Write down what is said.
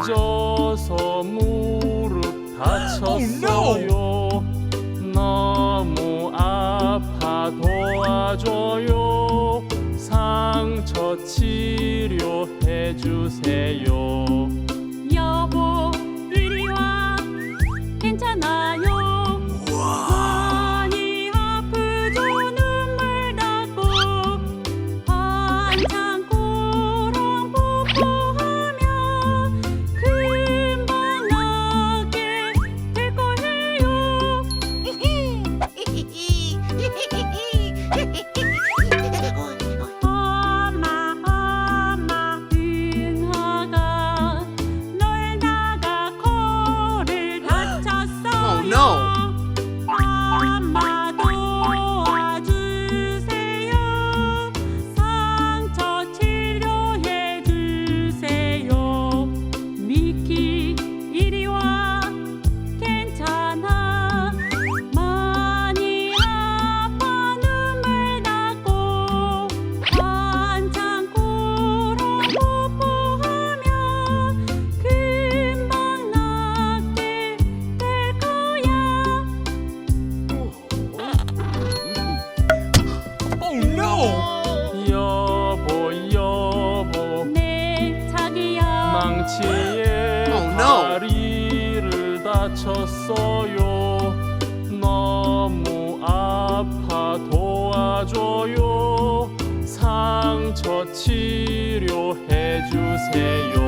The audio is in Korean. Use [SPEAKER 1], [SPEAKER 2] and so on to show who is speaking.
[SPEAKER 1] 빠져서
[SPEAKER 2] 무릎 다쳤어요.
[SPEAKER 3] 너무
[SPEAKER 2] 아파 도와줘요. 상처 치료해 주세요.
[SPEAKER 1] 망치에 다리를 다쳤어요. 너무 아파 도와줘요. 상처 치료해 주세요.